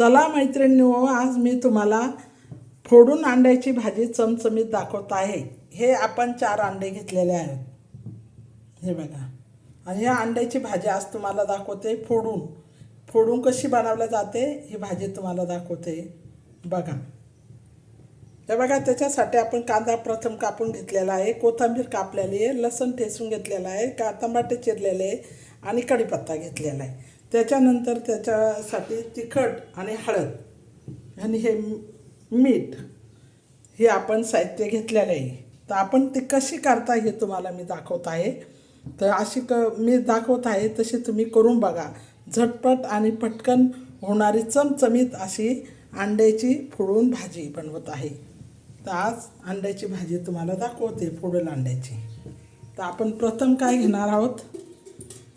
चला मैत्रिणींनो आज मी तुम्हाला फोडून अंड्याची भाजी चमचमीत दाखवत आहे. हे आपण चार अंडे घेतलेले आहेत. हे बघा. आणि या अंड्याची भाजी आज तुम्हाला दाखवते फोडून. फोडून कशी बनवली जाते ही भाजी तुम्हाला दाखवते. बघा. हे बघा त्याच्यासाठी आपण कांदा प्रथम कापून घेतलेला आहे. कोथिंबीर कापलेली आहे लसण ठेसून घेतलेला आहे का टमाटे चिरलेले आहे आणि कढीपत्ता घेतलेला आहे. त्याच्यानंतर त्याच्यासाठी तिखट आणि हळद आणि हे मीठ हे आपण साहित्य घेतलेलं आहे. तर आपण ती कशी करता हे तुम्हाला मी दाखवत आहे. तर अशी क मी दाखवत आहे तशी तुम्ही करून बघा. झटपट आणि पटकन होणारी चमचमीत अशी अंड्याची फोडून भाजी बनवत आहे. तर आज अंड्याची भाजी तुम्हाला दाखवते फोडून अंड्याची. तर आपण प्रथम काय घेणार आहोत?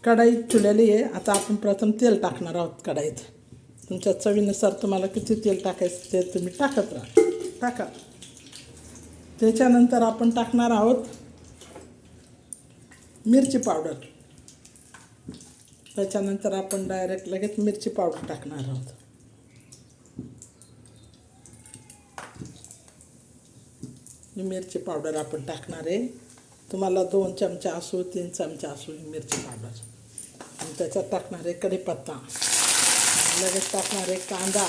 कढाई ठेवलेली आहे. आता आपण प्रथम तेल टाकणार आहोत कढाईत. तुमच्या चवीनुसार तुम्हाला किती तेल टाकायचं ते तुम्ही टाकत राहा. टाका. त्याच्यानंतर आपण टाकणार आहोत मिरची पावडर. त्याच्यानंतर आपण डायरेक्ट लगेच मिरची पावडर टाकणार आहोत. मिरची पावडर आपण टाकणार आहे. तुम्हाला दोन चमचे असो तीन चमचे असो ही मिरची पावडर. त्याच्यात टाकणार आहे कढीपत्ता. लगेच टाकणार आहे कांदा.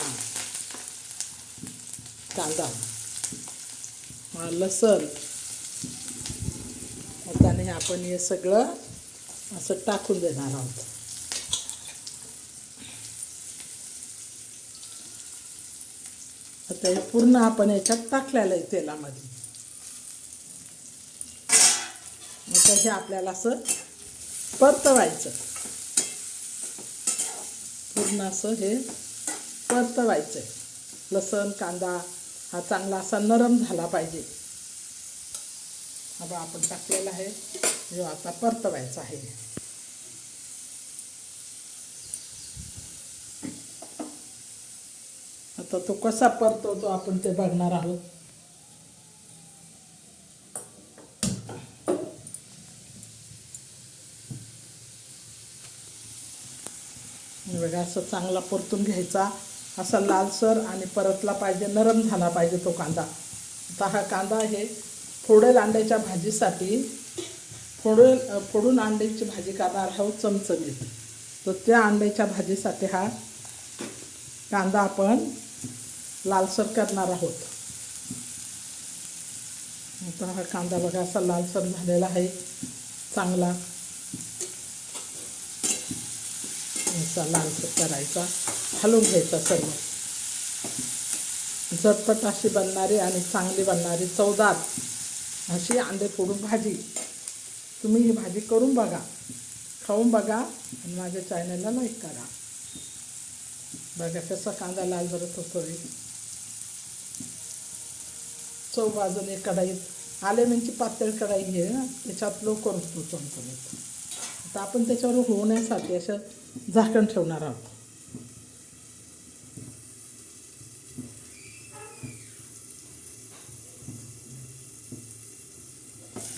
कांदा लसण. आता आपण हे सगळं असं टाकून देणार आहोत. आता हे पूर्ण आपण याच्यात टाकलेलं आहे तेलामध्ये. आता हे आपल्याला असं परतवायचं. पूर्ण असं हे परतवायचं आहे लसण कांदा हा चांगला असा नरम झाला पाहिजे. हा आपण टाकलेला आहे जो आता परतवायचा आहे. आता तो कसा परतवतो आपण ते बघणार आहोत. बघा असं चांगला परतून घ्यायचा. असा लालसर आणि परतला पाहिजे नरम झाला पाहिजे तो कांदा. आता हा कांदा हे फोडेल अंड्याच्या भाजीसाठी फोडेल फोडून अंड्याची भाजी करणार आहोत चमचमीत. तर त्या अंड्याच्या भाजीसाठी हा कांदा आपण लालसर करणार आहोत. आता हा कांदा बघा असा लालसर झालेला आहे चांगला. असा लालसर करायचा हलवून घ्यायचा सर्व. झटपट अशी बनणारी आणि चांगली बनणारी चवदार अशी अंडे फोडून भाजी. तुम्ही ही भाजी करून बघा. खाऊन बघा आणि माझ्या चॅनलला लाईक करा. बघा कसा कांदा लाल भरत होतोय. चव बाजूने कढाईत आले म्हणजे पातळ कढाई घे ना त्याच्यात लवकर होतो चमचमीत. आता आपण त्याच्यावर होण्यासाठी असं झाकण ठेवणार आहोत.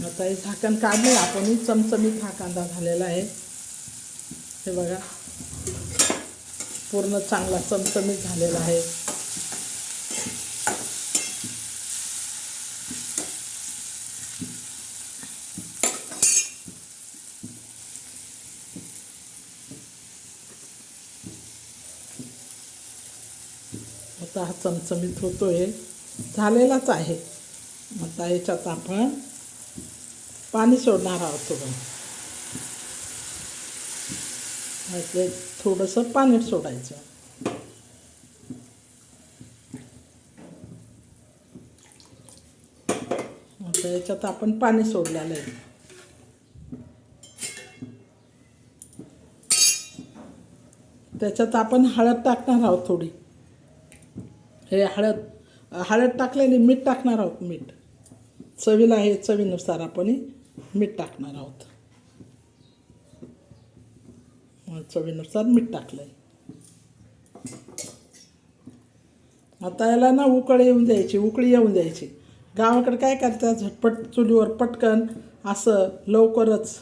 आता हे झाकण काढले आपण चमचमीत हा कांदा झालेला आहे. हे बघा पूर्ण चांगला चमचमीत झालेला आहे. चमचमीत होतो आहे होतोय झालेलाच आहे. आता याच्यात आपण पाणी सोडणार आहोत थोडं. ते थोडंसं पाणी सोडायचं. आता याच्यात आपण पाणी सोडलेलं आहे. त्याच्यात आपण हळद टाकणार आहोत थोडी. हे हळद हळद टाकल्याने मीठ टाकणार आहोत मीठ. चवीला हे चवीनुसार आपण मीठ टाकणार आहोत. मग चवीनुसार मीठ टाकलं आहे आता याला ना उकळी येऊन द्यायची उकळी येऊन द्यायची. गावाकडे काय करतात झटपट चुलीवर पटकन असं लवकरच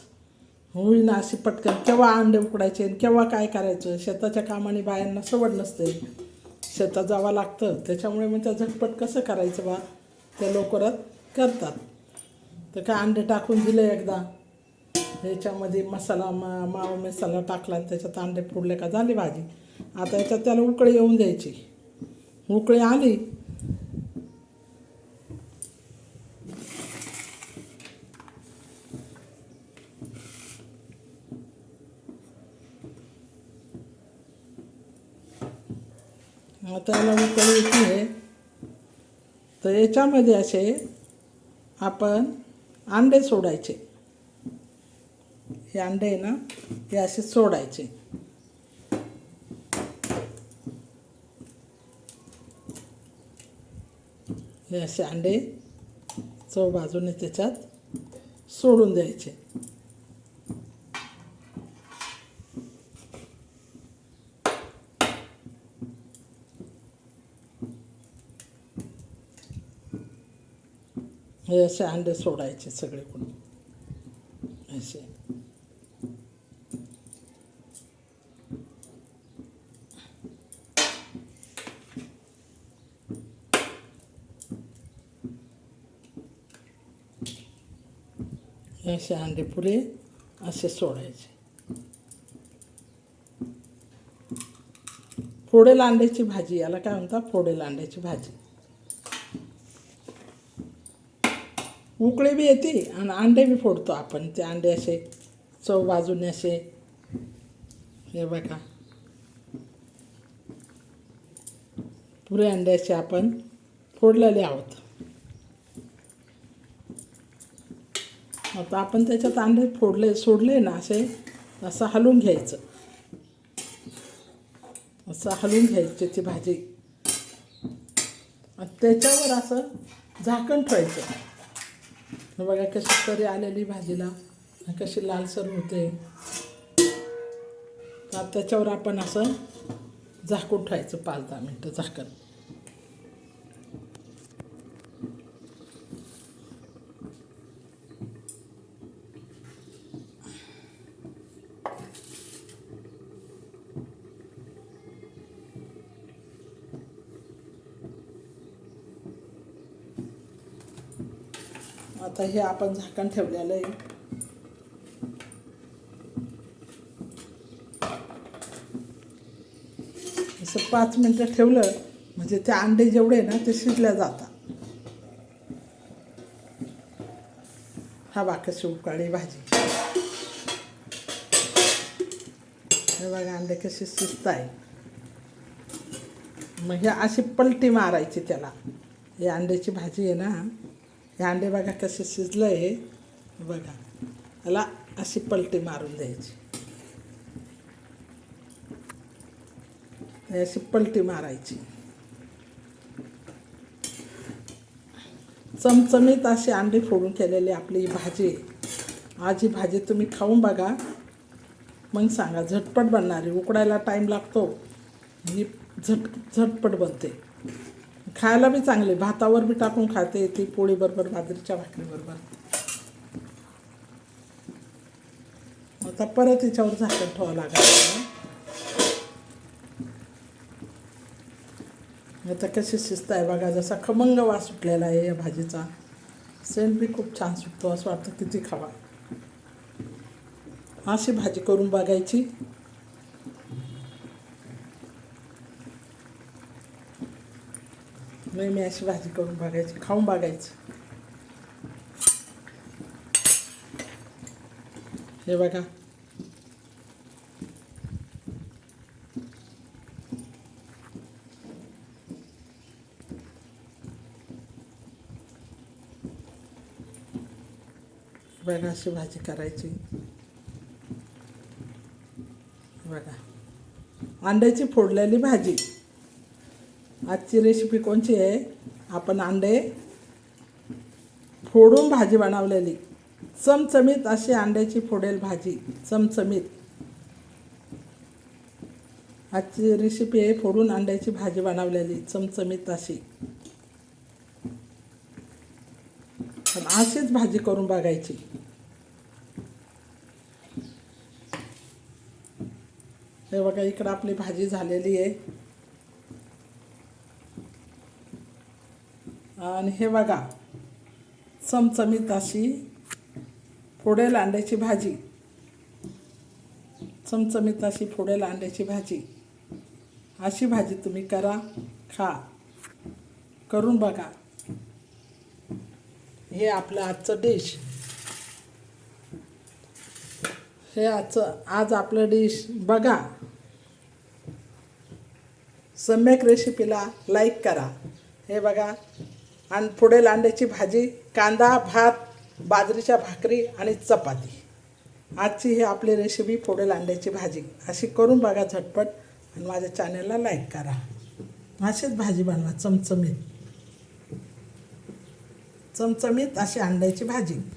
होईना अशी पटकन केव्हा अंडे उकडायचे आणि केव्हा काय करायचं? शेताच्या कामाने बायांना सवड नसते. शेतात जावं लागतं. त्याच्यामुळे मग त्या झटपट कसं करायचं बा? त्या लवकरात करतात. तर काय अंडे टाकून दिले एकदा. ह्याच्यामध्ये मसाला मा मावा मसाला टाकला आणि त्याच्यात अंडे फोडले का? झाली भाजी. आता याच्यात त्याला उकळी येऊन द्यायची. उकळी आली आता याला उकळी येते तर याच्यामध्ये असे आपण अंडे सोडायचे. हे अंडे आहे ना हे असे सोडायचे. हे असे अंडे चव बाजूने त्याच्यात सोडून द्यायचे. हे असे अंडे सोडायचे सगळीकडून. असे. असे अंडे पुरे असे सोडायचे. फोडेल अंड्याची भाजी याला काय म्हणतात? फोडेल अंड्याची भाजी. उकळे बी येते आणि अंडे बी फोडतो आपण ते अंडे असे चव बाजूने असे. हे बघा. पुरे अंडे असे आपण फोडलेले आहोत. आता आपण त्याच्यात अंडे फोडले सोडले ना असे असं हलवून घ्यायचं. असं हलवून घ्यायची ती भाजी. त्याच्यावर असं झाकण ठेवायचं. बघा कशी तरी आलेली भाजीला. कशी लालसर होते. तर त्याच्यावर आपण असं झाकून ठेवायचं पाच दहा मिनटं झाकण. आता हे आपण झाकण ठेवलेलं आहे. असं पाच मिनटं ठेवलं म्हणजे ते अंडे जेवढे ना ते शिजल्या जातात. हा बा कशी उकाळी भाजी. हे बघा अंडे कसे शिजत आहे मग हे अशी पलटी मारायची त्याला. हे अंड्याची भाजी आहे ना. हे अंडे बघा कसे शिजलं आहे बघा. याला अशी पलटी मारून द्यायची. अशी पलटी मारायची. चमचमीत अशी अंडी फोडून केलेली आपली भाजी. आजी आज ही भाजी तुम्ही खाऊन बघा. मग सांगा झटपट बनणारी उकडायला टाईम लागतो. ही झट झटपट बनते. खायला बी चांगले. भातावर बी टाकून खाते. ती पोळीबरोबर बाजरीच्या भाकरीबरोबर आता परत याच्यावर झाकण ठेवावं लागेल आता कशी शिस्त आहे बघा. जसा खमंग वास सुटलेला आहे या भाजीचा. सेंट बी खूप छान सुटतो. असं वाटतं किती खावा. अशी भाजी करून बघायची. नाही मी अशी भाजी करून बघायची खाऊन बघायची. हे बघा. बघा अशी भाजी करायची. बघा. अंड्याची फोडलेली भाजी. आजची रेसिपी कोणची आहे? आपण अंडे फोडून भाजी बनवलेली. चमचमीत अशी अंड्याची फोडेल भाजी. चमचमीत. आजची रेसिपी आहे फोडून अंड्याची भाजी बनवलेली. चमचमीत अशी. पण अशीच भाजी करून बघायची. हे बघा इकडं आपली भाजी झालेली आहे. आणि हे बघा चमचमीत अशी फोडेल अंड्याची भाजी. चमचमीत अशी फोडेल अंड्याची भाजी. अशी भाजी तुम्ही करा खा. करून बघा. हे आपलं आजचं डिश. हे आजचं आज आपलं डिश. बघा. सम्यक रेसिपीला लाईक करा. हे बघा. आणि पुढे लांड्याची भाजी कांदा भात बाजरीच्या भाकरी आणि चपाती. आजची ही आपली रेसिपी पुढे अंड्याची भाजी. अशी करून बघा झटपट आणि माझ्या चॅनलला लाईक करा. अशीच भाजी बनवा चमचमीत. चमचमीत अशी अंड्याची भाजी.